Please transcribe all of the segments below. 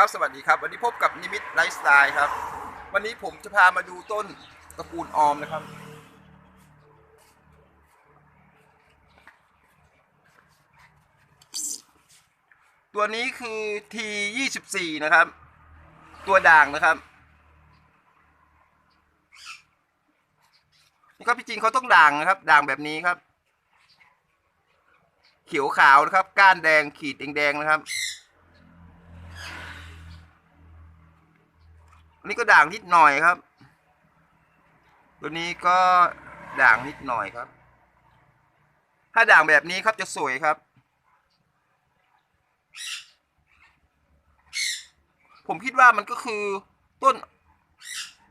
ครับสวัสดีครับ วันนี้พบกับนิมิตไลฟ์สไตล์ครับ วันนี้ผมจะพามาดูต้นตระกูลออมนะครับ ตัวนี้คือ T24 นะครับ ตัวด่างนะครับนี่ก็พี่จริงเขาต้องด่างนะครับ ด่างแบบนี้ครับ เขียวขาวนะครับ ก้านแดงขีดแดงๆนะครับ นนี้ก็ด่างนิดหน่อยครับ ตัวนี้ก็ด่างนิดหน่อยครับ ถ้าด่างแบบนี้ครับจะสวยครับ ผมคิดว่ามันก็คือต้น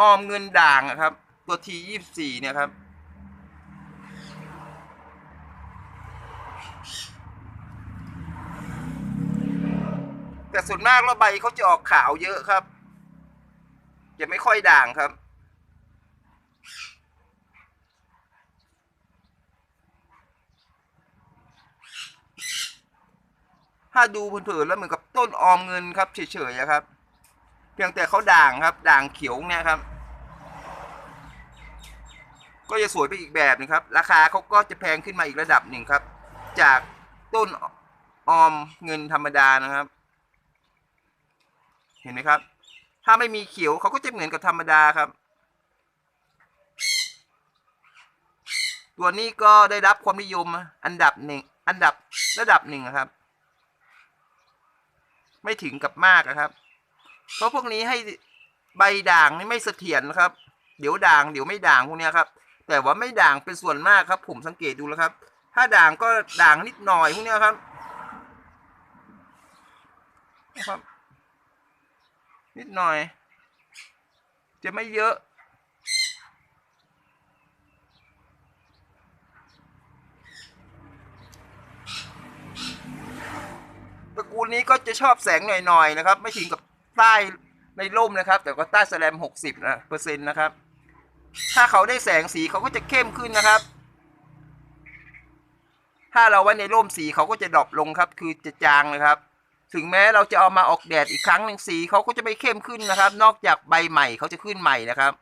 ออมเงินด่างอะครับ ตัวทียี่สี่เนี่ยครับแต่ส่วนมากแล้วใบเขาจะออกขาวเยอะครับ จะไม่ค่อยด่างครับ ถ้าดูเผินๆแล้วเหมือนกับต้นออมเงินครับ เฉยๆอะครับ เพียงแต่เขาด่างครับ ด่างเขียวเนี่ยครับ ก็จะสวยไปอีกแบบหนึงครับ ราคาเขาก็จะแพงขึ้นมาอีกระดับหนึ่งครับ จากต้นออมเงินธรรมดานะครับ เห็นไหมครับ ถ้าไม่มีเขียวเขาก็จะเหมือนกับธรรมดาครับ ตัวนี้ก็ได้รับความนิยมอันดับหนึ่งอันดับระดับหนึ่งครับ ไม่ถึงกับมากครับ เพราะพวกนี้ให้ใบด่างนี่ไม่เสถียรนะครับ เดี๋ยวด่างเดี๋ยวไม่ด่างพวกนี้ครับ แต่ว่าไม่ด่างเป็นส่วนมากครับ ผมสังเกตดูแล้วครับ ถ้าด่างก็ด่างนิดหน่อยพวกนี้ครับนะครับ นิดหน่อย จะไม่เยอะ ตระกูลนี้ก็จะชอบแสงหน่อยๆนะครับ ไม่ถึงกับใต้ในร่มนะครับ แต่ก็ใต้แสลมหกสิบนะเปอร์เซ็นต์นะครับ ถ้าเขาได้แสงสีเขาก็จะเข้มขึ้นนะครับ ถ้าเราไว้ในร่มสีเขาก็จะดรอปลงครับ คือจะจางนะครับ ถึงแม้เราจะเอามาออกแดดอีกครั้งหนึ่งสีเขาก็จะไม่เข้มขึ้นนะครับ นอกจากใบใหม่เขาจะขึ้นใหม่นะครับ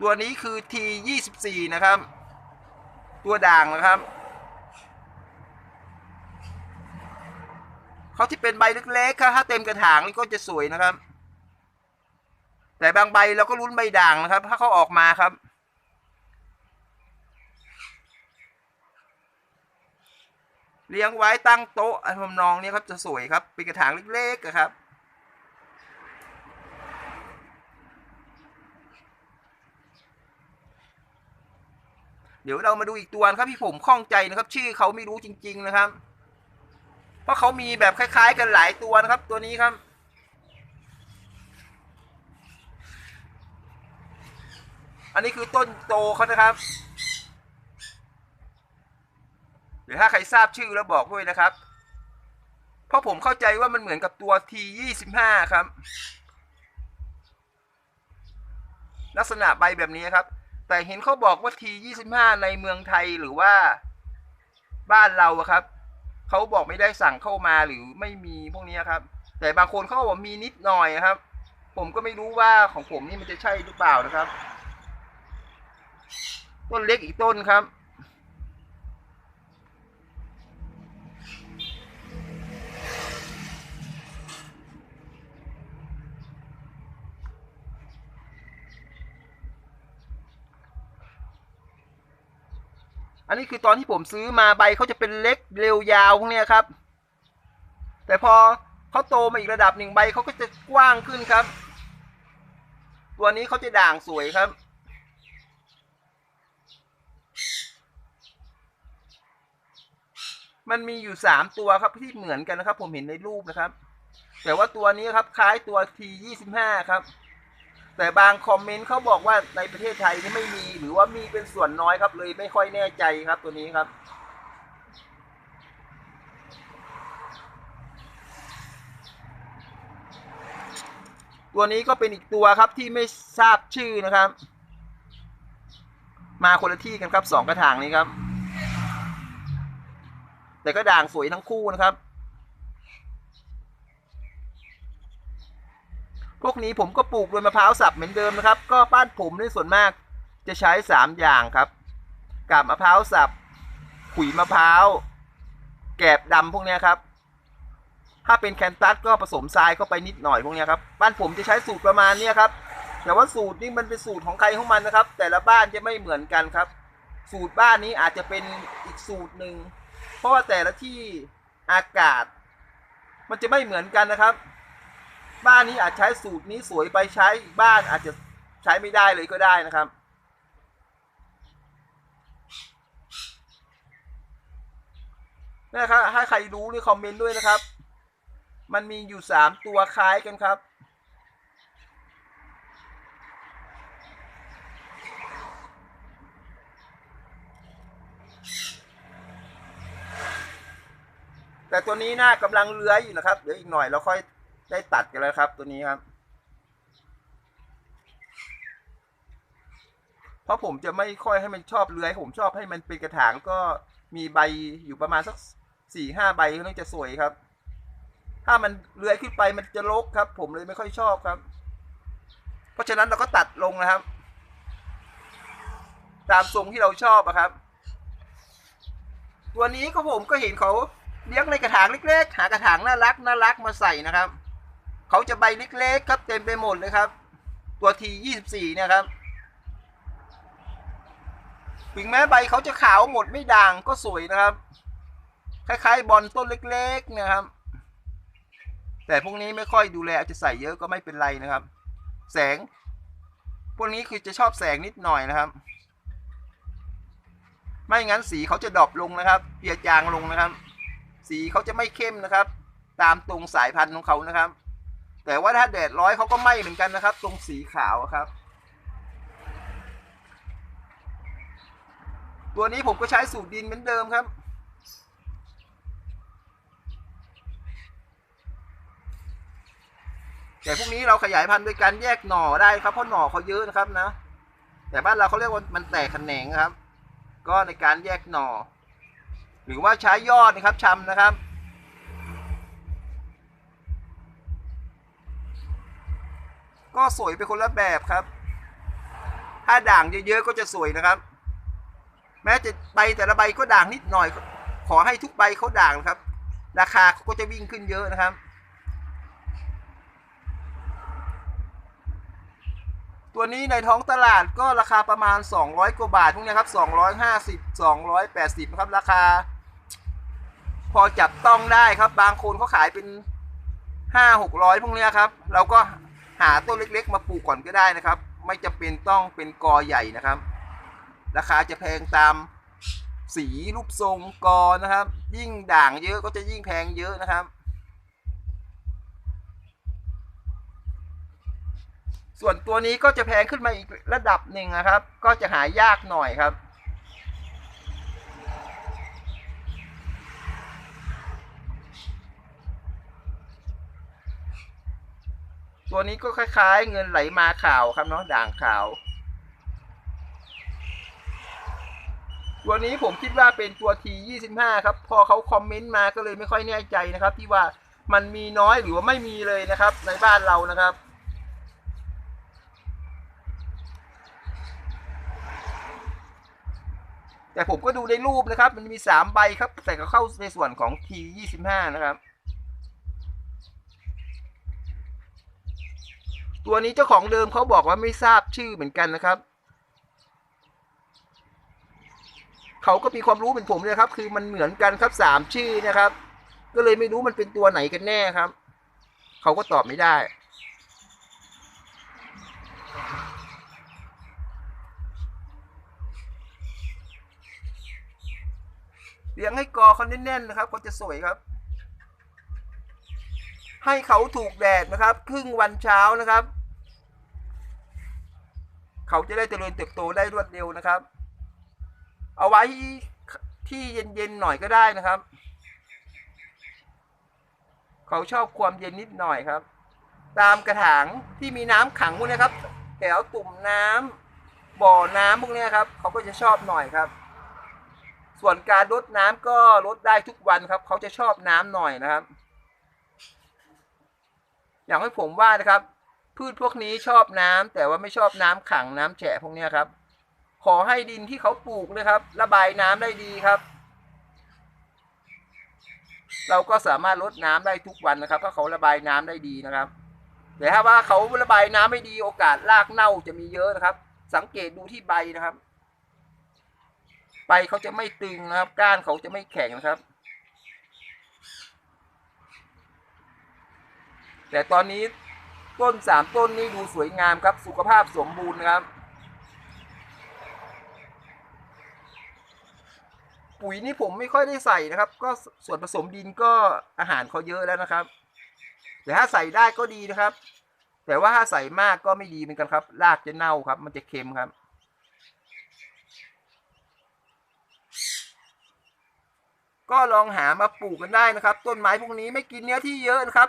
ตัวนี้คือ T24 นะครับ ตัวด่างนะครับ เขาที่เป็นใบเล็กๆครับถ้าเต็มกระถางนี่ก็จะสวยนะครับ แต่บางใบเราก็ลุ้นใบด่างนะครับ ถ้าเขาออกมาครับ เลี้ยงไว้ตั้งโต๊ะทำนองนี้ครับจะสวยครับเป็นกระถางเล็กๆครับเดี๋ยวเรามาดูอีกตัวนะครับที่ผมข้องใจนะครับ ชื่อเขาไม่รู้จริง ๆนะครับ เพราะเขามีแบบคล้าย ๆ กันหลายตัวนะครับ ตัวนี้ครับ อันนี้คือต้นโตเขานะครับเดี๋ยวถ้าใครทราบชื่อแล้วบอกด้วยนะครับ เพราะผมเข้าใจว่ามันเหมือนกับตัว T25 ครับ ลักษณะใบแบบนี้ครับ แต่เห็นเขาบอกว่า T25 ในเมืองไทยหรือว่าบ้านเราอะครับเขาบอกไม่ได้สั่งเข้ามาหรือไม่มีพวกนี้ครับ แต่บางคนเขาบอกมีนิดหน่อยครับ ผมก็ไม่รู้ว่าของผมนี่มันจะใช่หรือเปล่านะครับ ต้นเล็กอีกต้นครับ อันนี้คือตอนที่ผมซื้อมาใบเขาจะเป็นเล็กเร็วยาวพวกนี้ครับ แต่พอเขาโตมาอีกระดับหนึ่งใบเขาก็จะกว้างขึ้นครับ ตัวนี้เขาจะด่างสวยครับ มันมีอยู่สามตัวครับที่เหมือนกันนะครับ ผมเห็นในรูปนะครับ แต่ว่าตัวนี้ครับคล้ายตัว T ยี่สิบห้าครับ แต่บางคอมเมนต์เขาบอกว่าในประเทศไทยนี่ไม่มี หรือว่ามีเป็นส่วนน้อยครับ เลยไม่ค่อยแน่ใจครับตัวนี้ครับตัวนี้ก็เป็นอีกตัวครับที่ไม่ทราบชื่อนะครับ มาคนละที่กันครับสองกระถางนี้ครับ แต่ก็ด่างสวยทั้งคู่นะครับ พวกนี้ผมก็ปลูกโดยมะพร้าวสับเหมือนเดิมนะครับ ก็บ้านผมในส่วนมากจะใช้สามอย่างครับกาบมะพร้าวสับ ขุยมะพร้าว แกบดำพวกนี้ครับ ถ้าเป็นแคนตัสก็ผสมทรายเข้าไปนิดหน่อยพวกนี้ครับ บ้านผมจะใช้สูตรประมาณนี้ครับ แต่ว่าสูตรนี้มันเป็นสูตรของใครของมันนะครับ แต่ละบ้านจะไม่เหมือนกันครับ สูตรบ้านนี้อาจจะเป็นอีกสูตรหนึ่ง ราะว่าแต่ละที่อากาศ มันจะไม่เหมือนกันนะครับ บ้านนี้อาจใช้สูตรนี้สวยไปใช้อีกบ้านอาจจะใช้ไม่ได้เลยก็ได้นะครับ นะครับถ้าใครรู้นี่คอมเมนต์ด้วยนะครับ มันมีอยู่สามตัวคล้ายกันครับ แต่ตัวนี้น่ากำลังเลื้อยอยู่นะครับ เดี๋ยวอีกหน่อยเราค่อยได้ตัดกันแล้วครับ ตัวนี้ครับ เพราะผมจะไม่ค่อยให้มันชอบเลื้อย ผมชอบให้มันเป็นกระถางก็มีใบอยู่ประมาณสักสี่ห้าใบก็น่าจะสวยครับ ถ้ามันเลื้อยขึ้นไปมันจะรกครับ ผมเลยไม่ค่อยชอบครับ เพราะฉะนั้นเราก็ตัดลงนะครับ ตามทรงที่เราชอบอะครับ ตัวนี้ก็ผมก็เห็นเขา เลี้ยงในกระถางเล็กๆ หากระถางน่ารักน่ารักมาใส่นะครับเขาจะใบเล็กๆครับเต็มไปหมดเลยครับ ตัวทียี่สิบสี่เนี่ยครับถึงแม้ใบเขาจะขาวหมดไม่ด่างก็สวยนะครับ คล้ายๆ บอลต้นเล็กๆนะครับ แต่พวกนี้ไม่ค่อยดูแลอาจจะใส่เยอะก็ไม่เป็นไรนะครับ แสง พวกนี้คือจะชอบแสงนิดหน่อยนะครับ ไม่งั้นสีเขาจะดรอปลงนะครับ เปียจางลงนะครับ สีเขาจะไม่เข้มนะครับ ตามตรงสายพันธุ์ของเขานะครับ แต่ว่าถ้าแดดร้อยเขาก็ไหม้เหมือนกันนะครับ ตรงสีขาวครับ ตัวนี้ผมก็ใช้สูตรดินเหมือนเดิมครับแต่พวกนี้เราขยายพันธุ์โดยการแยกหน่อได้ครับเพราะหน่อเขาเยอะนะครับนะ แต่บ้านเราเขาเรียกว่ามันแตกแขนงครับ ก็ในการแยกหน่อ หรือว่าใช้ยอดนะครับชำนะครับ ก็สวยไปคนละแบบครับ ถ้าด่างเยอะๆก็จะสวยนะครับ แม้จะใบแต่ละใบก็ด่างนิดหน่อย ขอให้ทุกใบเขาด่างนะครับ ราคาเขาก็จะวิ่งขึ้นเยอะนะครับตัวนี้ในท้องตลาดก็ราคาประมาณ 200 กว่าบาทพวกเนี้ยครับ 250 280 นะครับราคา อจับต้องได้ครับ บางคนเขาขายเป็น5 600พวกนี้ครับ เราก็หาต้นเล็กๆ มาปลูกก่อนก็ได้นะครับ ไม่จำเป็นต้องเป็นกอใหญ่นะครับ ราคาจะแพงตามสีรูปทรงกอนะครับ ยิ่งด่างเยอะก็จะยิ่งแพงเยอะนะครับ ส่วนตัวนี้ก็จะแพงขึ้นมาอีกระดับหนึ่งนะครับ ก็จะหายากหน่อยครับ ตัวนี้ก็คล้ายๆ เงินไหลมาข่าวครับเนาะด่างข่าว ตัวนี้ผมคิดว่าเป็นตัว T25 ครับ พอเขาคอมเมนต์มาก็เลยไม่ค่อยแน่ใจนะครับ ที่ว่ามันมีน้อยหรือว่าไม่มีเลยนะครับ ในบ้านเรานะครับแต่ผมก็ดูในรูปนะครับ มันมีสามใบครับ แต่ก็เข้าในส่วนของ T25 นะครับ ตัวนี้เจ้าของเดิมเขาบอกว่าไม่ทราบชื่อเหมือนกันนะครับเขาก็มีความรู้เหมือนผมเลยครับ คือมันเหมือนกันครับสามชื่อนะครับ ก็เลยไม่รู้มันเป็นตัวไหนกันแน่ครับ เขาก็ตอบไม่ได้ เลี้ยงให้กอเขาแน่นๆนะครับเขาจะสวยครับ ให้เขาถูกแดดนะครับ ครึ่งวันเช้านะครับ เขาจะได้เจริญเติบโตได้รวดเร็วนะครับ เอาไว้ที่เย็นๆหน่อยก็ได้นะครับ เขาชอบความเย็นนิดหน่อยครับ ตามกระถางที่มีน้ำขังพวกนี้ครับ แถวตุ่มน้บ่อน้ำพวกนี้ครับ เขาก็จะชอบหน่อยครับ ส่วนการรดน้ำก็รดได้ทุกวันครับ เขาจะชอบน้ำหน่อยนะครับ อย่างที่ผมว่านะครับ พืชพวกนี้ชอบน้ำแต่ว่าไม่ชอบน้ำขังน้ำแฉะพวกนี้ครับ ขอให้ดินที่เขาปลูกนะครับ ระบายน้ำได้ดีครับ เราก็สามารถลดน้ำได้ทุกวันนะครับ ถ้าเขาระบายน้ำได้ดีนะครับแต่ถ้าว่าเขาระบายน้ำไม่ดีโอกาสรากเน่าจะมีเยอะนะครับ สังเกตดูที่ใบนะครับ ใบเขาจะไม่ตึงนะครับ ก้านเขาจะไม่แข็งนะครับ แต่ตอนนี้ต้นสามต้นนี้ดูสวยงามครับสุขภาพสมบูรณ์นะครับ ปุ๋ยนี่ผมไม่ค่อยได้ใส่นะครับ ก็ส่วนผสมดินก็อาหารเขาเยอะแล้วนะครับ แต่ถ้าใส่ได้ก็ดีนะครับ แต่ว่าถ้าใส่มากก็ไม่ดีเหมือนกันครับ รากจะเน่าครับ มันจะเค็มครับก็ลองหามาปลูกกันได้นะครับ ต้นไม้พวกนี้ไม่กินเนื้อที่เยอะนะครับ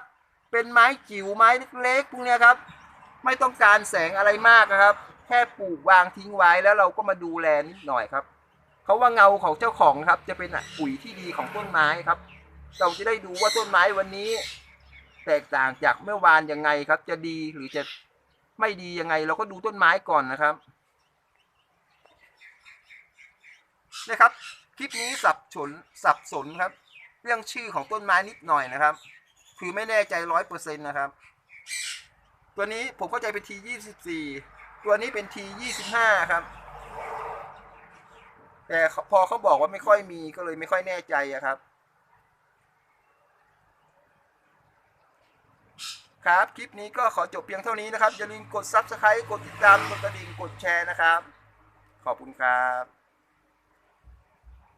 เป็นไม้จิ๋วไม้เล็กๆพวกนี้ครับ ไม่ต้องการแสงอะไรมากนะครับ แค่ปลูกวางทิ้งไว้แล้วเราก็มาดูแลนิดหน่อยครับเขาว่าเงาของเจ้าของครับ จะเป็นปุ๋ยที่ดีของต้นไม้ครับ เราจะได้ดูว่าต้นไม้วันนี้ แตกต่างจากเมื่อวานยังไงครับ จะดีหรือจะไม่ดียังไง เราก็ดูต้นไม้ก่อนนะครับนะครับ คลิปนี้สับสนสับสนครับ เรื่องชื่อของต้นไม้นิดหน่อยนะครับ คือไม่แน่ใจร้อยเปอร์เซ็นต์นะครับ ตัวนี้ผมเข้าใจเป็นทียี่สิบสี่ตัวนี้เป็นทียี่สิบห้าครับ แต่พอเขาบอกว่าไม่ค่อยมีก็เลยไม่ค่อยแน่ใจอะครับ ครับ คลิปนี้ก็ขอจบเพียงเท่านี้นะครับ อย่าลืมกด Subscribe กดติดตาม กดกระดิ่ง กดแชร์นะครับ ขอบคุณครับ